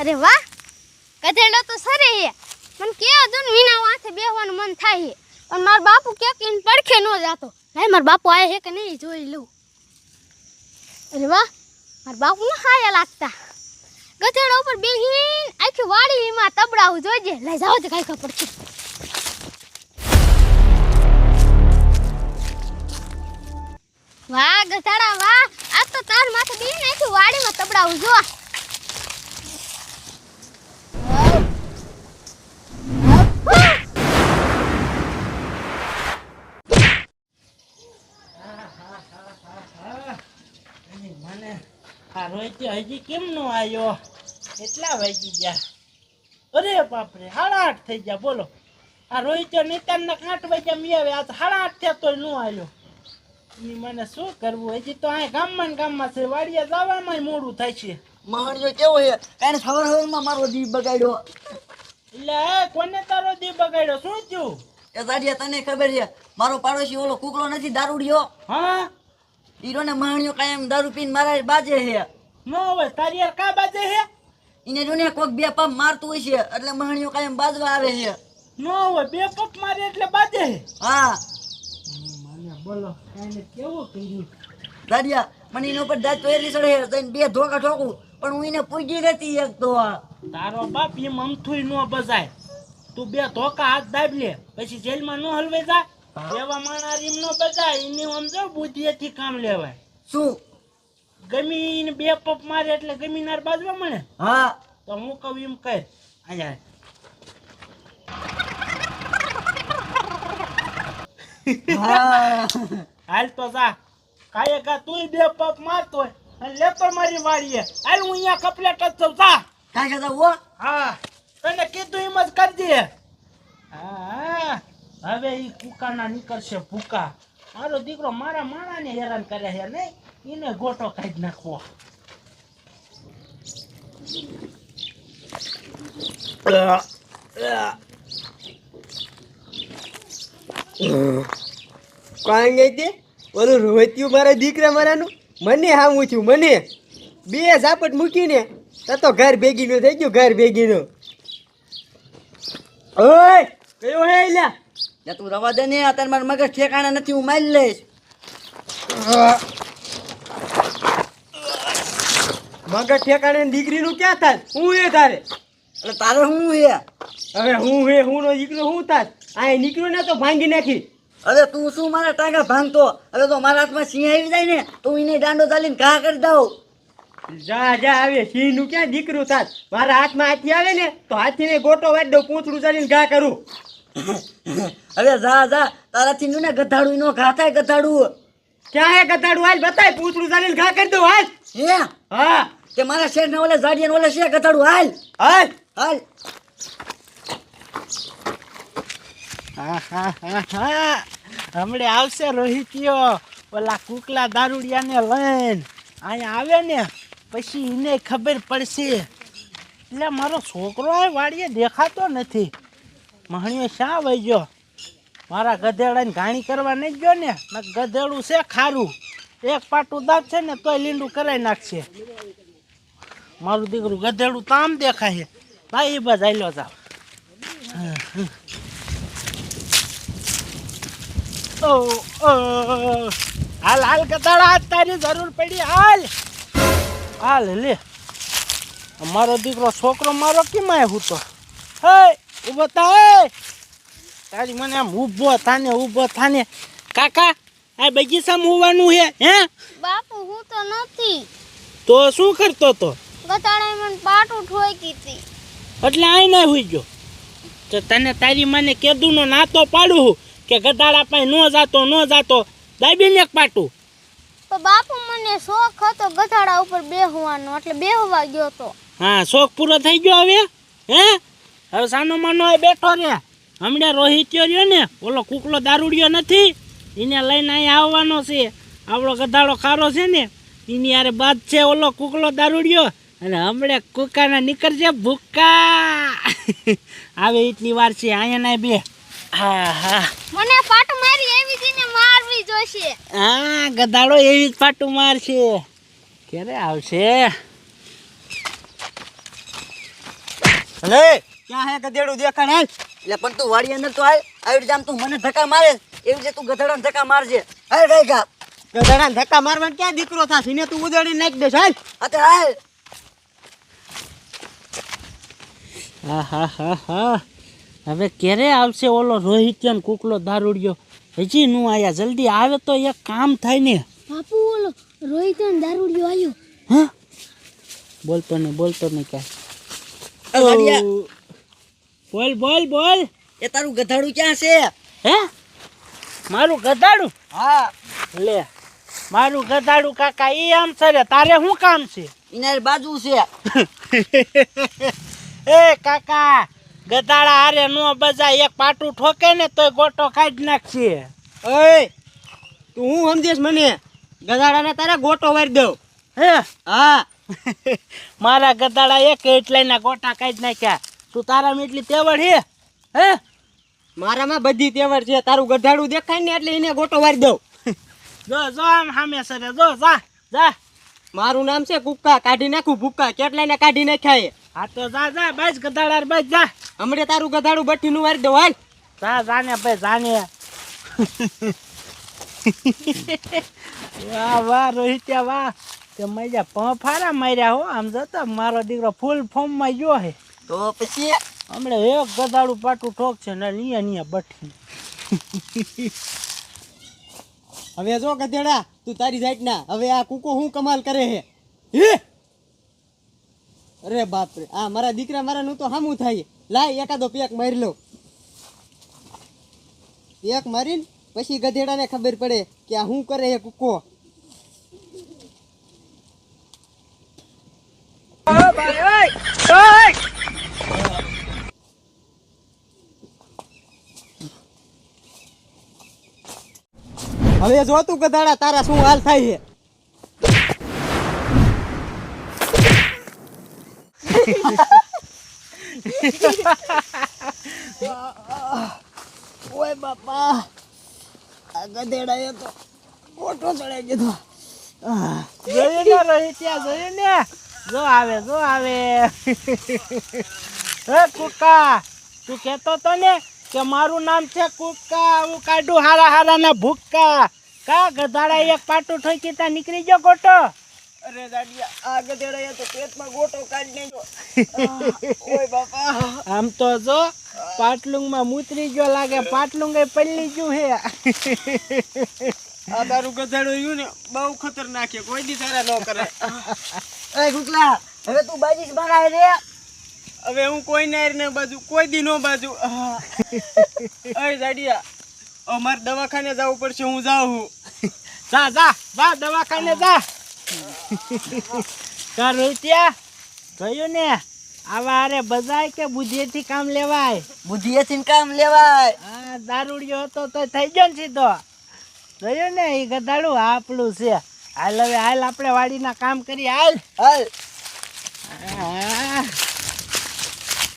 અરે વાહ, ગધેડો તો સરે હે. મને કે હતું ને વિના વાંથે બેહવાનું મન થાય હે. પણ મારા બાપુ કે કે પડખે ન જાતો. નહીં મારા બાપુ આયા છે કે નહીં જોઈ લઉં. અરે વાહ, મારા બાપુ ને હાયા લાગતા. ગધેડા ઉપર બેહીન આખી વાડી એમાં તબડાવું જોઈએ લઈ જાઓ તો કઈ ખબર છે વાહ ગધાડા, વાહ. આ તો તાર માથે બેહીન આખી વાડીમાં તબડાવું જો રોહિત હજી કેમ નો આવ્યો એટલા વાગી ગયા. અરે બાપરે સાડા આઠ થઈ ગયા બોલો. આ રોહિત નિતાનના આઠ વાગ્યા મી આવે આ તો સાડા આઠ થયા તોય નો આવ્યો એ મને શું કરવું? હજી તો અહીંયા ગામમાં ગામમાં છે વાડિયા જવામાં મોડું થાય છે. મહાણિયો કેવો છે? એને સવાર ખબરમાં મારો દીપ બગાડ્યો. એટલે કોને તારો દીપ બગાડ્યો? શું થયું? એ દાડિયા તને ખબર છે? મારો પાડોશી ઓલો કુકડો નથી દારૂડિયો? હા? ઈરો ને મહાણિયો કાયમ દારૂ પીને મારા બાજે છે. નો હોય તારી યાર કા બાજે હે? એને જો ને કોક બે પંપ મારતું હોય છે એટલે મહાણિયો કાયમ બાજવા આવે છે. નો હોય બે પપ મારે એટલે બાજે હે. હા. મને બોલો એને કેવું કર્યું દાડિયા મને એના ઉપર દાંત તો એટલી ચડે તઈને બે ધોકા ઠોકું પણ હું એને પૂજી નથી એક તો તારો બાપ એમ મમથુય નો બજાય. તું બે ધોકા હાથ દાબ લે પછી જેલમાં નો હલવાઈ જા. એવા માણા રીમ નો બજાય એની સમજો બુદ્ધિથી કામ લેવાય. શું? ગમીને બે પપ મારે એટલે ગમીનાર બાજવા મળે. હા. તો હું કહું એમ કર. અહીંયા હાલ તો જા. કાયે કા તું બે પપ મારતો અને લેપર મારી વાડીએ હાલ હું અહીંયા કપલેટ જ થઉં. જા. કાય કહેતા હો. હા. તને કીધું એમ જ કરજે. હા. હવે ઈ કુકાના નીકળશે ભૂકા. મારો દીકરો મારા માણાને હેરાન કરે છે નહીં? એને ગોટો કાઢી નાખવો કોણ ગઈ તે. ઓલું રોહિત્યું મારા દીકરા મારાનું? મને હામું છું મને. બે ઝાપટ મૂકીને. તો તો ઘર ભેગીનું થઈ ગયું ઘર ભેગીનું. ઓય કયો હે લ્યા તું રવા દે ને અત્યારે મારા મગજ ઠેકાણા નથી હું મારી લઈશ. મગજ ઠેકાણે ને દીકરીનું ક્યાં થાય? હું એ તારે. એટલે તારે શું હે હવે હું હે હું નો દીકરો હું થાય આ નીકળ્યો ને તો ભાંગી નાખી. અરે તું શું મારા ટાંગા ભાંગતો? હવે તો મારા હાથમાં સિંહ આવી જાય ને તો એને દાંડો ચાલીને ઘા કરી દઉં. જા જા આવે. સિંહનું ક્યાં દીકરું થાત મારા હાથમાં હાથી આવે ને તો હાથીને ગોટો વાળી દઉં પૂંછડું ચાલીને ઘા કરું. અરે જા જા. તારાથી નું ને ગધાડું નો ઘા થાય ગધાડું. ક્યાં હે ગધાડું? હાલ બતાય પૂંછડું ચાલીને ઘા કરી દઉં હાલ. હે? હા. તે મારા શેર ને ઓલે જાડિયા ઓલે છે ગધાડું હાલ. હાલ. હાલ. હમણે આવશે રોહિતિયો ઓલા કુકલા દારૂડિયાને લઈને. અહીંયા આવે ને પછી એને ખબર પડશે. એટલે મારો છોકરો એ વાડીએ દેખાતો નથી. મહણીએ શા વહી ગયો? મારા ગધેડાને ઘાણી કરવા નહીં ગયો ને? ગધેડું છે ખારું. એક પાટું દાંત છે ને તોય લીંડું કરાવી નાખશે. મારું દીકરું ગધેડું તામ દેખાય ભાઈ એ બસ આયલો જાવ હાલ હાલ કતાળા તારી જરૂર પડી હાલ. હાલ લે. મારો દીકરો છોકરો મારો કેમાં હું તો હે ઊભો થા હે. તારી મને આમ ઊભો થાને ઊભો થાને. કાકા આ બગીચામાં હોવાનું હે હે? બાપુ હું તો નથી. તો શું કરતો તો? ગધાડાએ મને પાટું ઠોકી હતી. એટલે આઈ ના હોઈ ગયો. તો તને તારી મને કેદું નો નાતો પાડું કે ગધાડા પાસે નો જાતો નો જાતો દાબીને પાટું. તો બાપુ મને શોખ હતો ગધાડા ઉપર બેહવાનો એટલે બેહવા ગયો તો. હા શોખ પૂરો થઈ ગયો હવે? હે? હવે સાનો માનો એ બેઠો રે. હમણાં રોહિત્યો રહ્યો ને ઓલો કુકલો દારૂડિયો નથી એને લઈને અહીંયા આવવાનો છે. આપણો ગધાડો ખારો છે ને એની યારે બાદ છે ઓલો કુકલો દારૂડિયો. અને હમણાં કુકાના નીકળજે ભૂકા. આવે એટલી વાર છે અહીંયા ના બે. હા હા. મને પાટ મારી એવી છે મારવી જોશે. હા ગધાડો એવી જ પાટું મારશે. ક્યારે આવશે? લે ક્યાં હે ગધેડું દેખાણ? હે એટલે પણ તું વાડી અંદર તો હાલ. આવી જામ તું મને ધક્કા મારે. એવી રીતે તું ગધેડાને ધક્કા મારજે. હે ગઈ ગા. ગધેડાને ધક્કા મારવાનો ક્યાં દીકરો થશે? ને તું ઉડાડી નાખી દેશ. હાલ. અત્યારે હાલ. હા હા હા હા. હવે ક્યારે આવશે ઓલો રોહિત્યન કુકલો દારૂડિયો? હજી નું આયા જલ્દી આવે તો એક કામ થાય ને. બાપુ ઓલો રોહિત્યન દારૂડિયો આવ્યો હા? બોલતો નહીં બોલતો નહીં કાંઈ બોલ બોલ બોલ. એ તારું ગધાડું ક્યાં છે? હે? મારું ગધાડું? હા. લે મારું ગધાડું કાકા એ આમ છે તારે શું કામ છે? એના બાજુ છે. એ કાકા ગધાડા હારે નો બજા એક પાટું ઠોકે ને તોય ગોટો કાઢી નાખશે. ઓય તું હું સમજીશ મને? ગધાડાને તારે ગોટો વારી દઉં. હે? હા. મારા ગધાડા એક એટલાના ગોટા કાઢી નાખ્યા. તું તારામાં એટલી તેવડ હે? હે? મારામાં બધી તેવડ છે. તારું ગધાડું દેખાય ને એટલે એને ગોટો વારી દઉં. જો જો આમ સામે સરે જો જા જા. મારું નામ છે કુક્કા કાઢી નાખું ભૂક્કા. કેટલાને કાઢી નાખ્યા એ? હા તો જા જા બસ ગધાડા બસ જા. હમણે તારું ગધાડું બઠ્ઠીનું વારી દઉં હાલ. જા જાને ભાઈ જાને. વાહ વાહ રોહિત્યા વાહ. તે મજા પંફારા માર્યા હો આમ જતો મારો દીકરો ફૂલ ફોર્મમાં ગયો હે. તો પછી? હમણાં એક ગધાડું પાટું ઠોક છે ને અહીંયા નિયા બઠી હવે જો ગધેડા તું તારી જાતના હવે આ કુકો હું કમાલ કરે હે? હે? અરે બાપ રે આ મારા દીકરા મારાનું તો હામું થાય. લાય એકાદો પેક મારી લો પેક મારીને પછી ગધેડાને ખબર પડે કે આ શું કરે એ કુકો. હવે જો તું ગધાડા તારા શું હાલ થાય છે? ઓય બાપા. આ ગધેડાએ તો ઓટો ચડાઈ ગયો. જોયું ને ત્યાં જોયું ને. જો આવે જો આવે. હે કુકા, તું કહેતો તો ને કે મારું નામ છે કુકા, હું કાઢું હારા હારા ના ભૂક્કા. કા ગધાડા એક પાટું ઠોકી ત્યાં નીકળી ગયો ગોટો? અરે દાડિયા આ ગધેડાએ તો પેટમાં ગોટો કાઢી નાખ્યો. ઓય બાપા. આમ તો જો પાટલુંગમાં મૂતરી ગયો લાગે પાટલુંગ પડી ગયું હે. આ તારું ગધેડું ને બહુ ખતરનાક છે કોઈ દી તારા ન કરે. એ ગુકલા હવે તું બાજીશ મારા રે. હવે હું કોઈ નાર ને બાજુ કોઈ દી નો બાજુ. આહ. અય દાડિયા મારે દવાખાને જવું પડશે હું જાઉં જા જા જા દવાખાને જા. કા રોહિત્યા જોયું ને? આવા અરે બજાય કે બુદ્ધિથી કામ લેવાય? બુદ્ધિથી કામ લેવાય. હા દારૂડિયો હતો તો થઈ ગયો ને સીધો. જોયું ને? એ ગધાડું આપણું છે. હાલ હવે હાલ આપણે વાડીના કામ કરી હાલ. હાલ.